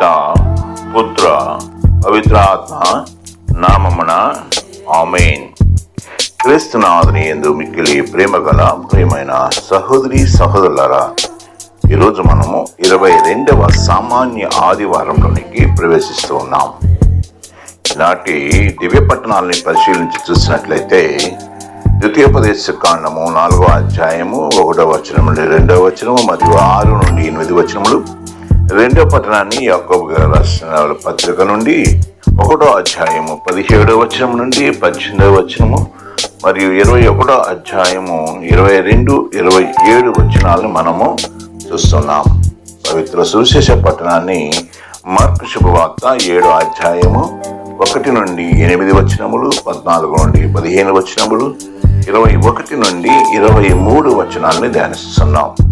పిత పుత్ర పవిత్రాత్మ నామమున ఆమెన్. క్రీస్తునాథుని ఎందు మిక్కిలి ప్రేమ గల ప్రేమైన సహోదరి సహోదరులరా ఈరోజు మనము ఇరవై రెండవ సామాన్య ఆదివారంలోనికి ప్రవేశిస్తూ ఉన్నాం. నాటి దివ్య పట్టణాలని పరిశీలించి చూసినట్లయితే ద్వితీయోపదేశ కాండము నాలుగో అధ్యాయము ఒకటో వచనం నుండి రెండవ వచనము మరియు ఆరు నుండి ఎనిమిది వచనములు రెండో పట్టణాన్ని యాకోబు గారు రాసిన పత్రిక నుండి ఒకటో అధ్యాయము పదిహేడో వచనం నుండి పద్దెనిమిదో వచనము మరియు ఇరవై ఒకటో అధ్యాయము ఇరవై రెండు ఇరవై ఏడు వచనాలను మనము చూస్తున్నాం. పవిత్ర సువిశేష పట్టణాన్ని మార్కు శుభవార్త ఏడో అధ్యాయము ఒకటి నుండి ఎనిమిది వచనములు పద్నాలుగు నుండి పదిహేను వచనములు ఇరవై ఒకటి నుండి ఇరవై మూడు వచనాలని ధ్యానిస్తున్నాం.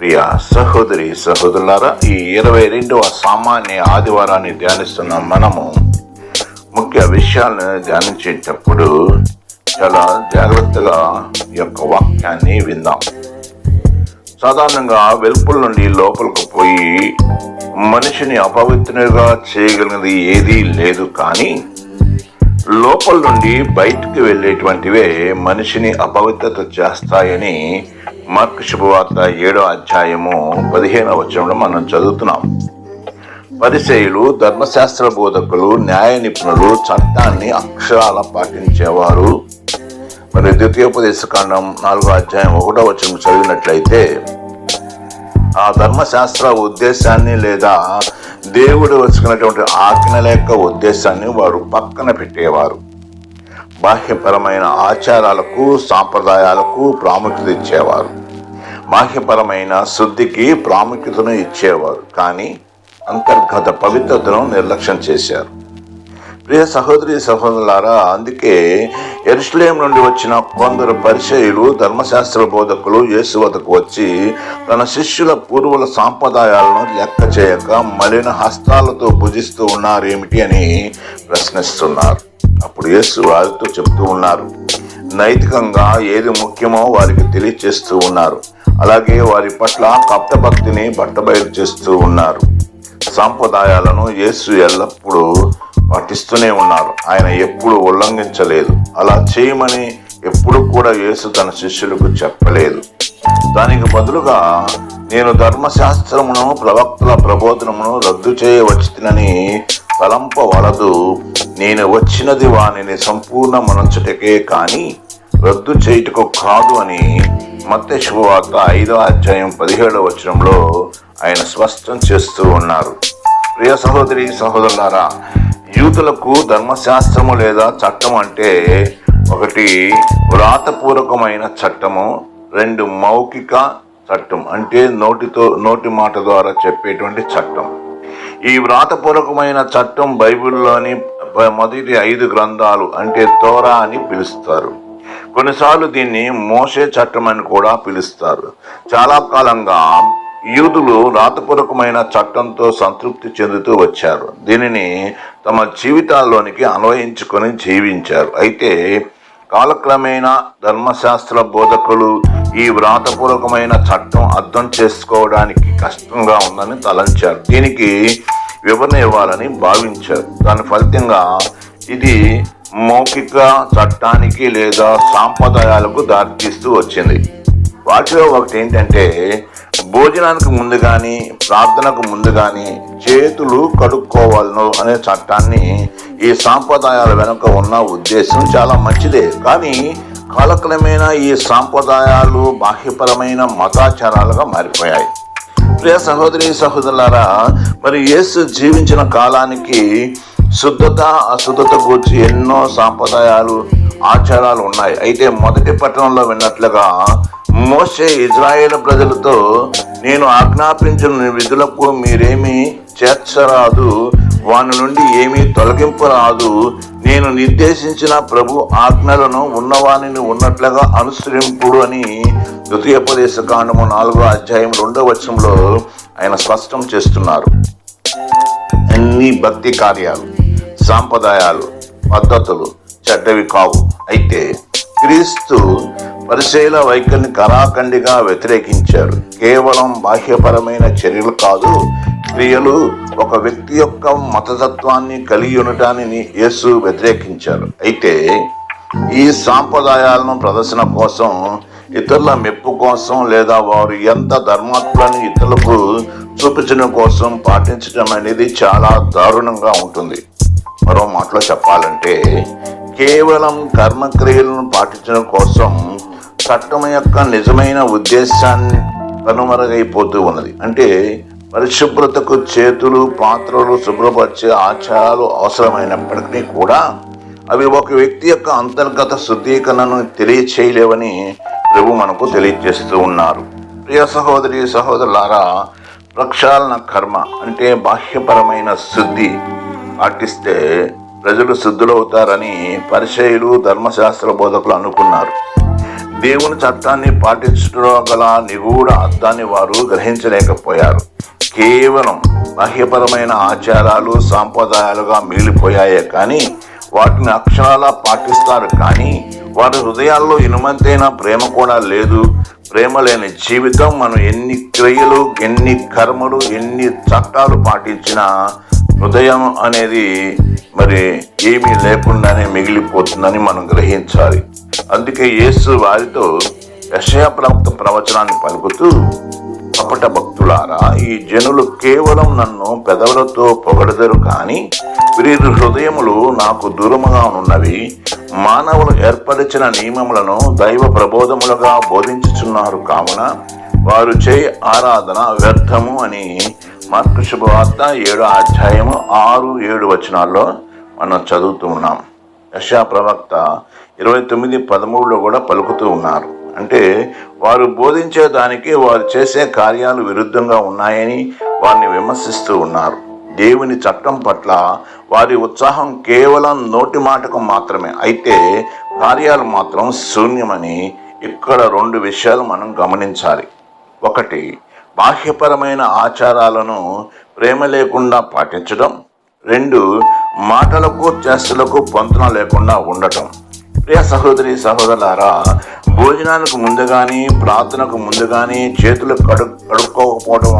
ప్రియ సహోదరి సహోదరులారా ఈ ఇరవై రెండవ సామాన్య ఆదివారాన్ని ధ్యానిస్తున్న మనము ముఖ్య విషయాలను ధ్యానించేటప్పుడు చాలా జాగ్రత్తగా ఈ యొక్క వాక్యాన్ని విందాం. సాధారణంగా వెలుపుల నుండి లోపలికి పోయి మనిషిని అపవిత్రంగా చేయగలిగినది ఏదీ లేదు కానీ లోపల నుండి బయటికి వెళ్ళేటువంటివే మనిషిని అపవిత్రత చేస్తాయని మార్కు శుభవార్త ఏడో అధ్యాయము పదిహేనవ వచనంలో మనం చదువుతున్నాం. పరిచయులు ధర్మశాస్త్ర బోధకులు న్యాయ నిపుణులు చట్టాన్ని అక్షరాల పాటించేవారు. మరి ద్వితీయోపదేశకాండం నాలుగో అధ్యాయం ఒకటో వచనం చదివినట్లయితే ఆ ధర్మశాస్త్ర ఉద్దేశాన్ని లేదా దేవుడు వచ్చుకున్నటువంటి ఆజ్ఞల యొక్క ఉద్దేశాన్ని వారు పక్కన పెట్టేవారు. బాహ్యపరమైన ఆచారాలకు సాంప్రదాయాలకు ప్రాముఖ్యత ఇచ్చేవారు. బాహ్యపరమైన శుద్ధికి ప్రాముఖ్యతను ఇచ్చేవారు. కానీ అంతర్గత పవిత్రతను నిర్లక్ష్యం చేశారు. ప్రియ సహోదరి సహోదరులారా అందుకే ఎరుస్లేం నుండి వచ్చిన కొందరు పరిచయులు ధర్మశాస్త్ర బోధకులు యేసు వద్దకు వచ్చి తన శిష్యుల పూర్వుల సాంప్రదాయాలను లెక్క చేయక మలిన హస్తాలతో భుజిస్తూ ఉన్నారేమిటి అని ప్రశ్నిస్తున్నారు. అప్పుడు యేసు వారితో చెప్తూ ఉన్నారు. నైతికంగా ఏది ముఖ్యమో వారికి తెలియచేస్తూ ఉన్నారు. అలాగే వారి పట్ల కప్తభక్తిని బట్టబయలు చేస్తూ ఉన్నారు. సాంప్రదాయాలను యేసు ఎల్లప్పుడూ పాటిస్తూనే ఉన్నారు. ఆయన ఎప్పుడు ఉల్లంఘించలేదు. అలా చేయమని ఎప్పుడు కూడా యేసు తన శిష్యులకు చెప్పలేదు. దానికి బదులుగా నేను ధర్మశాస్త్రమును ప్రవక్తల ప్రబోధనమును రద్దు చేయవచ్చునని తలంపవలదు నేను వచ్చినది వానిని సంపూర్ణ మనచుటకే కానీ రద్దు చేయుటకు కాదు అని మత్త శుభవార్త ఐదో అధ్యాయం పదిహేడవ వచనంలో ఆయన స్పష్టం చేస్తూ ఉన్నారు. ప్రియ సహోదరి సహోదరులారా యూతులకు ధర్మశాస్త్రము లేదా చట్టం అంటే ఒకటి వ్రాతపూర్వకమైన చట్టము రెండు మౌఖిక చట్టం అంటే నోటితో నోటి మాట ద్వారా చెప్పేటువంటి చట్టం. ఈ వ్రాతపూర్వకమైన చట్టం బైబిల్లోని మొదటి ఐదు గ్రంథాలు అంటే తోరా అని పిలుస్తారు. కొన్నిసార్లు దీన్ని మోసే చట్టం అని కూడా పిలుస్తారు. చాలా కాలంగా యూదులు రాతపూర్వకమైన చట్టంతో సంతృప్తి చెందుతూ వచ్చారు. దీనిని తమ జీవితాల్లోనికి అన్వయించుకొని జీవించారు. అయితే కాలక్రమేణా ధర్మశాస్త్ర బోధకులు ఈ వ్రాతపూర్వకమైన చట్టం అర్థం చేసుకోవడానికి కష్టంగా ఉందని తలంచారు. దీనికి వివరణ ఇవ్వాలని భావించారు. దాని ఫలితంగా ఇది మౌఖిక చట్టానికి లేదా సాంప్రదాయాలకు దారితీస్తూ వచ్చింది. వాటిలో ఒకటి ఏంటంటే భోజనానికి ముందు కానీ ప్రార్థనకు ముందు కానీ చేతులు కడుక్కోవాలను అనే చట్టాన్ని ఈ సాంప్రదాయాల వెనుక ఉన్న ఉద్దేశం చాలా మంచిదే. కానీ కాలక్రమేణా ఈ సాంప్రదాయాలు బాహ్యపరమైన మతాచారాలుగా మారిపోయాయి. ప్రియ సహోదరి సహోదరులారా మరి యేసు జీవించిన కాలానికి శుద్ధత అశుద్ధత గురించి ఎన్నో సాంప్రదాయాలు ఆచారాలు ఉన్నాయి. అయితే మొదటి పట్టణంలో విన్నట్లుగా మోసే ఇజ్రాయేల్ ప్రజలతో నేను ఆజ్ఞాపించిన విధులకు మీరేమీ చేర్చరాదు. వాని నుండి ఏమీ తొలగింపు రాదు. నేను నిర్దేశించిన ప్రభు ఆజ్ఞలను ఉన్నవానిని ఉన్నట్లుగా అనుసరింపుడు అని ద్వితీయోపదేశ కాండము నాలుగో అధ్యాయం రెండో వచనంలో ఆయన స్పష్టం చేస్తున్నారు. అన్ని భక్తి కార్యాలు సాంప్రదాయాలు పద్ధతులు చెడ్డవి కావు. అయితే క్రీస్తు పరిశీల వైఖరిని కరాఖండిగా వ్యతిరేకించారు. కేవలం బాహ్యపరమైన చర్యలు కాదు క్రియలు ఒక వ్యక్తి యొక్క మతతత్వాన్ని కలిగి ఉండటాన్ని యేసు వ్యతిరేకించారు అయితే ఈ సాంప్రదాయాలను ప్రదర్శన కోసం ఇతరుల మెప్పు కోసం లేదా వారు ఎంత ధర్మాత్మని ఇతరులకు చూపించడం కోసం పాటించడం అనేది చాలా దారుణంగా ఉంటుంది. మరో మాటలో చెప్పాలంటే కేవలం కర్మక్రియలను పాటించడం కోసం చట్టం యొక్క నిజమైన ఉద్దేశాన్ని కనుమరుగైపోతూ ఉన్నది. అంటే పరిశుభ్రతకు చేతులు పాత్రలు శుభ్రపరిచే ఆచారాలు అవసరమైనప్పటికీ కూడా అవి ఒక వ్యక్తి యొక్క అంతర్గత శుద్ధీకరణను తెలియచేయలేవని ప్రభు మనకు తెలియజేస్తూ ఉన్నారు. ప్రియ సహోదరి సహోదరులారా ప్రక్షాళన కర్మ అంటే బాహ్యపరమైన శుద్ధి పాటిస్తే ప్రజలు శుద్ధులవుతారని పరిచయులు ధర్మశాస్త్ర బోధకులు అనుకున్నారు. దేవుని చట్టాన్ని పాటించడం గల నిగూఢ అర్థాన్ని వారు గ్రహించలేకపోయారు. కేవలం బాహ్యపరమైన ఆచారాలు సాంప్రదాయాలుగా మిగిలిపోయాయే కానీ వాటిని అక్షరాలా పాటిస్తారు కానీ వారి హృదయాల్లో ఇనుమంతైన ప్రేమ కూడా లేదు. ప్రేమ లేని జీవితం మనం ఎన్ని క్రియలు ఎన్ని కర్మలు ఎన్ని చట్టాలు పాటించినా హృదయం అనేది మరి ఏమీ లేకుండానే మిగిలిపోతుందని మనం గ్రహించాలి. అందుకే యేసు వారితో యశయ ప్రవక్త ప్రవచనాన్ని పలుకుతూ కపట భక్తులారా ఈ జనులు కేవలం నన్ను పెదవులతో పొగడదరు కానీ వీరి హృదయములు నాకు దూరముగా ఉన్నవి. మానవులు ఏర్పరిచిన నియమములను దైవ ప్రబోధములుగా బోధించుచున్నారు కావున వారు చే ఆరాధన వ్యర్థము అని మార్కు శుభవార్త ఏడో అధ్యాయము ఆరు ఏడు వచనాల్లో మనం చదువుతూ ఉన్నాం. యశా ప్రవక్త ఇరవై తొమ్మిది పదమూడులో కూడా పలుకుతూ ఉన్నారు. అంటే వారు బోధించే దానికి వారు చేసే కార్యాలు విరుద్ధంగా ఉన్నాయని వారిని విమర్శిస్తూ ఉన్నారు. దేవుని చట్టం పట్ల వారి ఉత్సాహం కేవలం నోటి మాటకు మాత్రమే. అయితే కార్యాలు మాత్రం శూన్యమని ఇక్కడ రెండు విషయాలు మనం గమనించాలి. ఒకటి బాహ్యపరమైన ఆచారాలను ప్రేమ లేకుండా పాటించడం. రెండు మాటలకు చేష్టలకు పొంతన లేకుండా ఉండటం. ప్రియ సహోదరి సహోదరులారా భోజనానికి ముందు కానీ ప్రార్థనకు ముందు కానీ చేతులు కడు కడుక్కోకపోవడం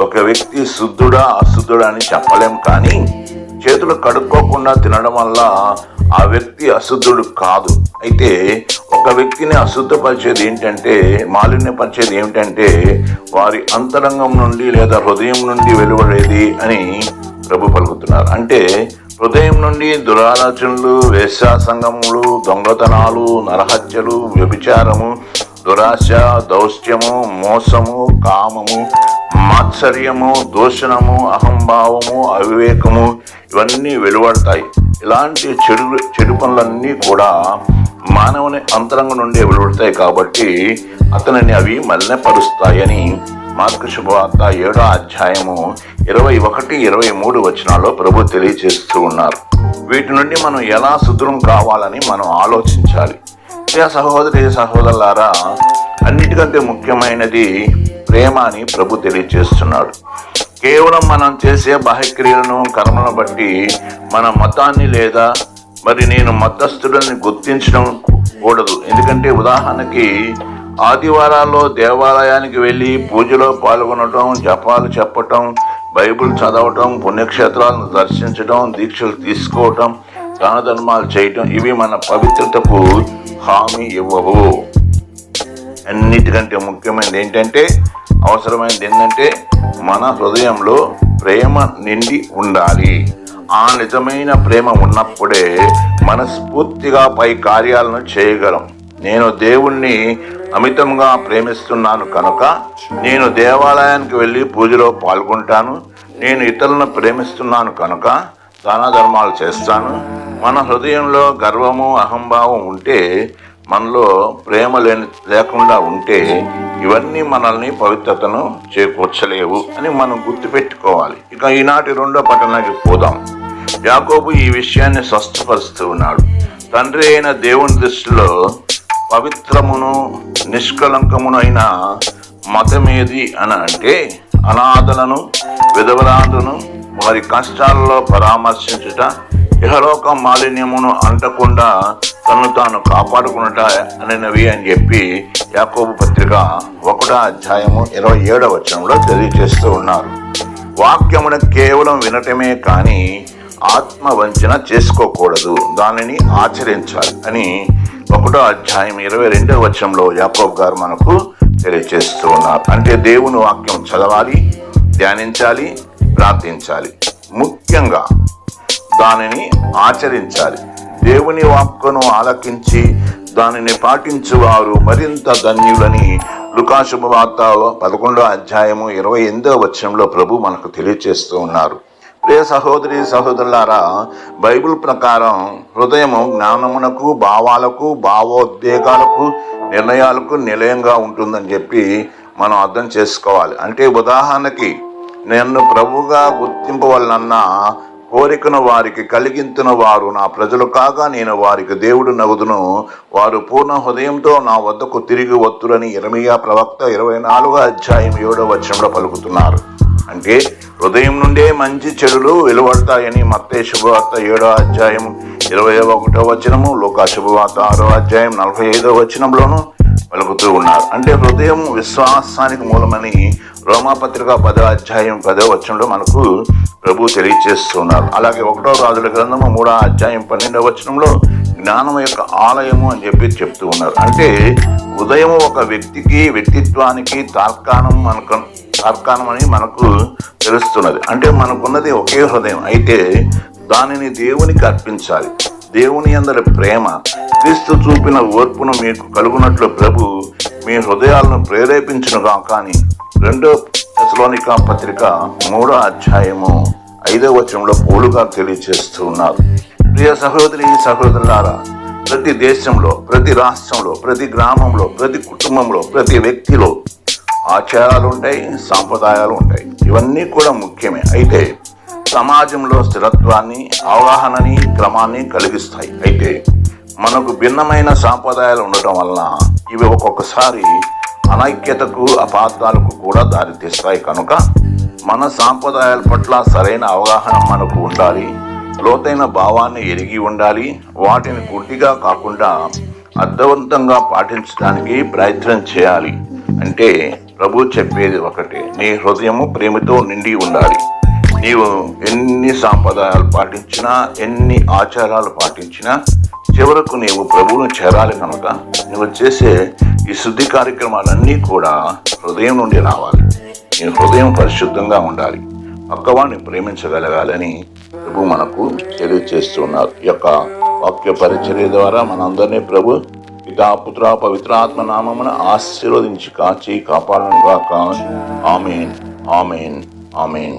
ఒక వ్యక్తి శుద్ధుడా అశుద్ధుడా అని చెప్పలేం కానీ చేతులు కడుక్కోకుండా తినడం వల్ల ఆ వ్యక్తి అశుద్ధుడు కాదు. అయితే ఒక వ్యక్తిని అశుద్ధపరిచేది ఏంటంటే మాలిన్యపరిచేది ఏమిటంటే వారి అంతరంగం నుండి లేదా హృదయం నుండి వెలువడేది అని ప్రభు పలుకుతున్నారు. అంటే హృదయం నుండి దురాలోచనలు వేశ్యాసంగములు దొంగతనాలు నరహత్యలు వ్యభిచారము దురాశ దౌశ్యము మోసము కామము మాత్సర్యము దూషణము అహంభావము అవివేకము ఇవన్నీ వెలువడతాయి. ఇలాంటి చెడు చెడు పనులన్నీ కూడా మానవుని అంతరంగం నుండి వెలువడతాయి కాబట్టి అతనిని అవి మలినపరుస్తాయని మార్కు శుభవార్త ఏడో అధ్యాయము ఇరవై ఒకటి ఇరవై మూడు వచనాల్లో ప్రభు తెలియజేస్తూ ఉన్నారు. వీటి నుండి మనం ఎలా సుదృఢం కావాలని మనం ఆలోచించాలి. ప్రియ సహోదరి సహోదరులారా అన్నిటికంటే ముఖ్యమైనది ప్రేమ అని ప్రభు తెలియజేస్తున్నాడు. కేవలం మనం చేసే బాహ్యక్రియలను కర్మలను బట్టి మన మతాన్ని లేదా మరి నేను మతస్థుడని గుర్తించడం కూడదు. ఎందుకంటే ఉదాహరణకి ఆదివారాల్లో దేవాలయానికి వెళ్ళి పూజలో పాల్గొనటం జపాలు చెప్పటం బైబిల్ చదవటం పుణ్యక్షేత్రాలను దర్శించడం దీక్షలు తీసుకోవటం దానధర్మాలు చేయటం ఇవి మన పవిత్రతకు హామీ ఇవ్వవు. అన్నిటికంటే ముఖ్యమైనది ఏంటంటే అవసరమైనది ఏంటంటే మన హృదయంలో ప్రేమ నిండి ఉండాలి. ఆ నిజమైన ప్రేమ ఉన్నప్పుడే మనస్ఫూర్తిగా పై కార్యాలను చేయగలం. నేను దేవుణ్ణి అమితంగా ప్రేమిస్తున్నాను కనుక నేను దేవాలయానికి వెళ్ళి పూజలో పాల్గొంటాను. నేను ఇతరులను ప్రేమిస్తున్నాను కనుక దాన ధర్మాలు చేస్తాను. మన హృదయంలో గర్వము అహంభావం ఉంటే మనలో ప్రేమ లేని లేకుండా ఉంటే ఇవన్నీ మనల్ని పవిత్రతను చేకూర్చలేవు అని మనం గుర్తుపెట్టుకోవాలి. ఇక ఈనాటి రెండో పట్టణానికి పోదాం. యాకోబు ఈ విషయాన్ని స్వస్థపరుస్తూ ఉన్నాడు. తండ్రి అయిన దేవుని దృష్టిలో పవిత్రమును నిష్కలంకమునైన మతమేది అని అంటే అనాథలను విధవరాలను వారి కష్టాలలో పరామర్శించుట ఇహలోక మాలిన్యమును అంటకుండా తను తాను కాపాడుకున్నట అనేవి అని చెప్పి యాకోబు పత్రిక ఒకటో అధ్యాయము ఇరవై ఏడవ వచనంలో తెలియజేస్తూ ఉన్నారు. వాక్యమును కేవలం వినటమే కానీ ఆత్మ వంచన చేసుకోకూడదు. దానిని ఆచరించాలి అని ఒకటో అధ్యాయం ఇరవై రెండవ వచనంలో యాకోబ్ గారు మనకు తెలియజేస్తూ ఉన్నారు అంటే దేవుని వాక్యం చదవాలి ధ్యానించాలి ప్రార్థించాలి. ముఖ్యంగా దానిని ఆచరించాలి. దేవుని వాక్కును ఆలకించి దానిని పాటించువారు మరింత ధన్యులని లుకాశుభ వార్త పదకొండో అధ్యాయము ఇరవై ఎనిమిదవ వచనంలో ప్రభు మనకు తెలియచేస్తూ ఉన్నారు. ప్రియ సహోదరి సహోదరులారా బైబిల్ ప్రకారం హృదయము జ్ఞానమునకు భావాలకు భావోద్వేగాలకు నిర్ణయాలకు నిలయంగా ఉంటుందని చెప్పి మనం అర్థం చేసుకోవాలి. అంటే ఉదాహరణకి నన్ను ప్రభుగా గుర్తింపవలనన్న కోరికను వారికి కలిగించిన వారు నా ప్రజలు కాగా నేను వారికి దేవుడు నగుదును. వారు పూర్ణ హృదయంతో నా వద్దకు తిరిగి వత్తురని ఇరమియా ప్రవక్త ఇరవై నాలుగో అధ్యాయం ఏడో వచ్చంలో పలుకుతున్నారు. అంటే హృదయం నుండే మంచి చెడులు వెలువడతాయని మత్తే శుభవార్త ఏడో అధ్యాయం ఇరవై ఒకటో వచనము లోక శుభవార్త ఆరో అధ్యాయం నలభై ఐదో వచనంలోను వెలుగుతూ ఉన్నారు. అంటే హృదయం విశ్వాసానికి మూలమని రోమాపత్రిక పదో అధ్యాయం పదో వచనంలో మనకు ప్రభు తెలియచేస్తున్నారు అలాగే ఒకటో రాజుల గ్రంథము మూడో అధ్యాయం పన్నెండవ వచనంలో జ్ఞానం యొక్క ఆలయము అని చెప్పి చెప్తూ ఉన్నారు. అంటే ఉదయం ఒక వ్యక్తికి వ్యక్తిత్వానికి తార్కాణం మనకు తార్కాణం అని మనకు తెలుస్తున్నది. అంటే మనకున్నది ఒకే హృదయం. అయితే దానిని దేవునికి అర్పించాలి. దేవుని అందరి ప్రేమ క్రీస్తు చూపిన ఓర్పును మీకు కలుగునట్లు ప్రభు మీ హృదయాలను ప్రేరేపించునుగా కానీ రెండో తెసలోనిక పత్రిక మూడో అధ్యాయము ఐదో వచనంలో పోలుగా తెలియజేస్తూ ఉన్నారు. ప్రియ సహోదరి సహోదరులారా ప్రతి దేశంలో ప్రతి రాష్ట్రంలో ప్రతి గ్రామంలో ప్రతి కుటుంబంలో ప్రతి వ్యక్తిలో ఆచారాలు ఉంటాయి సాంప్రదాయాలు ఉంటాయి. ఇవన్నీ కూడా ముఖ్యమే. అయితే సమాజంలో స్థిరత్వాన్ని అవగాహనని క్రమాన్ని కలిగిస్తాయి. అయితే మనకు భిన్నమైన సాంప్రదాయాలు ఉండటం వలన ఇవి ఒక్కొక్కసారి అనైక్యతకు అపార్థాలకు కూడా దారితీస్తాయి. కనుక మన సాంప్రదాయాల పట్ల సరైన అవగాహన మనకు ఉండాలి. లోతైన భావాన్ని ఎరిగి ఉండాలి. వాటిని గుడ్డిగా కాకుండా అర్థవంతంగా పాటించడానికి ప్రయత్నం చేయాలి. అంటే ప్రభు చెప్పేది ఒకటే నీ హృదయము ప్రేమతో నిండి ఉండాలి. నీవు ఎన్ని సాంప్రదాయాలు పాటించినా ఎన్ని ఆచారాలు పాటించినా చివరకు నీవు ప్రభువును చేరాలి కనుక నువ్వు చేసే ఈ శుద్ధి కార్యక్రమాలన్నీ కూడా హృదయం నుండి రావాలి. నీ హృదయం పరిశుద్ధంగా ఉండాలి. పక్కవాడిని ప్రేమించగలగాలని ప్రభు మనకు తెలియజేస్తున్నారు ఈ యొక్క వాక్య పరిచర్య ద్వారా మనందరినీ ప్రభు పితా పుత్ర పవిత్రాత్మ నామమున ఆశీర్వదించి కాచి కాపాడను గాక. ఆమెన్. ఆమెన్. ఆమెన్.